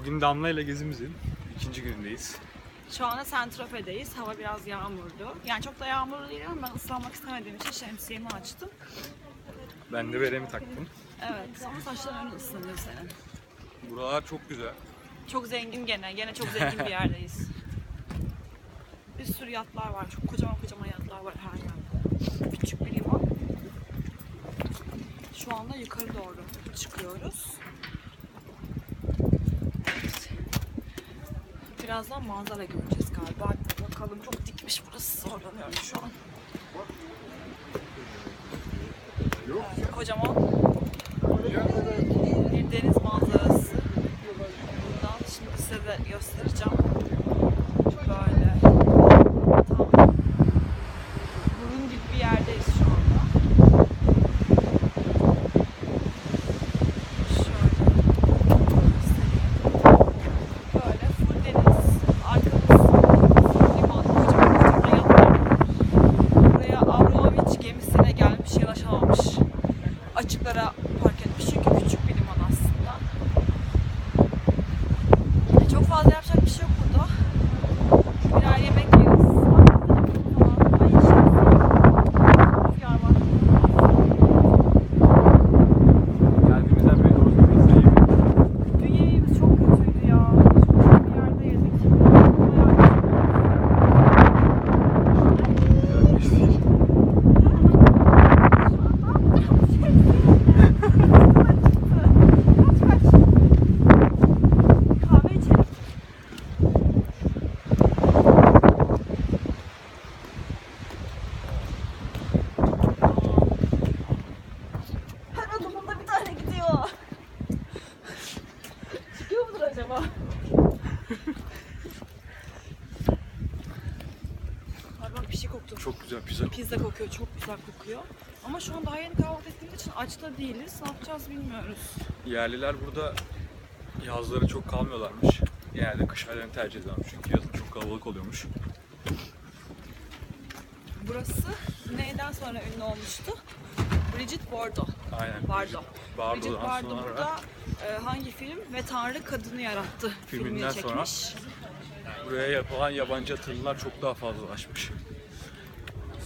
Bugün Damla ile gezimizin ikinci günündeyiz. Şu anda Saint-Tropez'deyiz. Hava biraz yağmurlu. Yani çok da yağmurlu değil ama ben ıslanmak istemediğim için şemsiyemi açtım. Ben de veremi taktım. Evet ama saçların ıslanıyor senin. Buralar çok güzel. Çok zengin gene. Gene çok zengin bir yerdeyiz. Bir sürü yatlar var. Çok kocaman kocaman yatlar var her yerde. Küçük bir liman. Şu anda yukarı doğru çıkıyoruz. Evet. Birazdan manzara göreceğiz galiba. Bakalım çok dikmiş burası. Zorlanıyorum şu an. Evet, kocaman bir deniz manzarası. Buradan şimdi size de göstereceğim. Böyle tam burun gibi bir yerdeyiz şu anda. Şöyle göstereyim. Böyle full deniz. Arkamız full liman. Kocaman kocaman yatlar. Buraya Avramovic gemisine yanaşamamış. Açıklara acaba? Ay bak şey koktu. Çok güzel pizza. Pizza kokuyor, çok güzel kokuyor. Ama şu an daha yeni kahvaltı ettiğimiz için aç da değiliz. Ne yapacağız bilmiyoruz. Yerliler burada yazları çok kalmıyorlarmış. Genelde kış aylarını tercih ediyorlarmış çünkü yazın çok kalabalık oluyormuş. Burası neyden sonra ünlü olmuştu? Bridget Bardot. Aynen. Bardot. Bridget Bardot'dan Bardot sonra burada e, hangi film? Ve Tanrı Kadını Yarattı Filminden filmini sonra. buraya yapılan yabancı yatırımlar çok daha fazlalaşmış.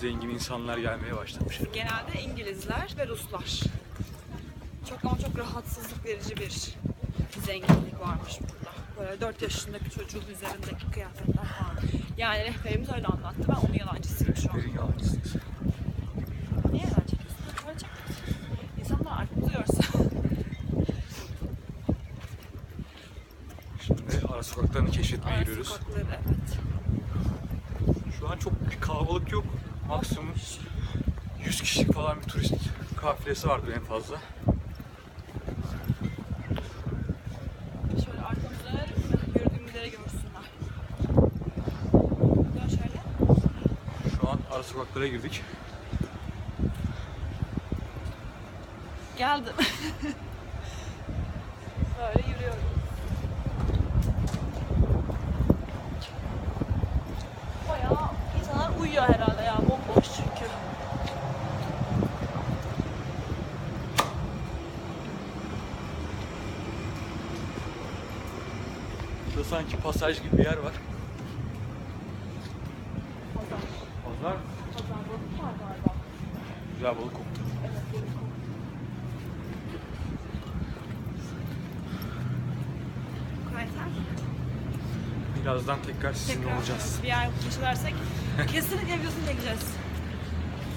Zengin insanlar gelmeye başlamış. Genelde İngilizler ve Ruslar. Çok ama çok rahatsızlık verici bir zenginlik varmış burada. Böyle 4 yaşındaki çocuğun üzerindeki kıyafetler falan. Yani rehberimiz öyle anlattı. Ben sokaklarını keşfetmeye Ara giriyoruz. sokakları, evet. Şu an çok bir kalabalık yok. Maksimum 100 kişilik falan bir turist kafilesi vardır en fazla. Şöyle? Yürüdüğümüz yere görsünler. Dön şöyle. Şu an ara sokaklara girdik. Geldim. Böyle yürüyorum. Sanki pasaj gibi bir yer var. Pazar. Pazar Pazar balık var galiba. güzel balık koktu. Evet, balık mi? Birazdan tekrar sizinle Tekrar olacağız. bir yer keşfedersek kesinlikle videosunu çekeceğiz.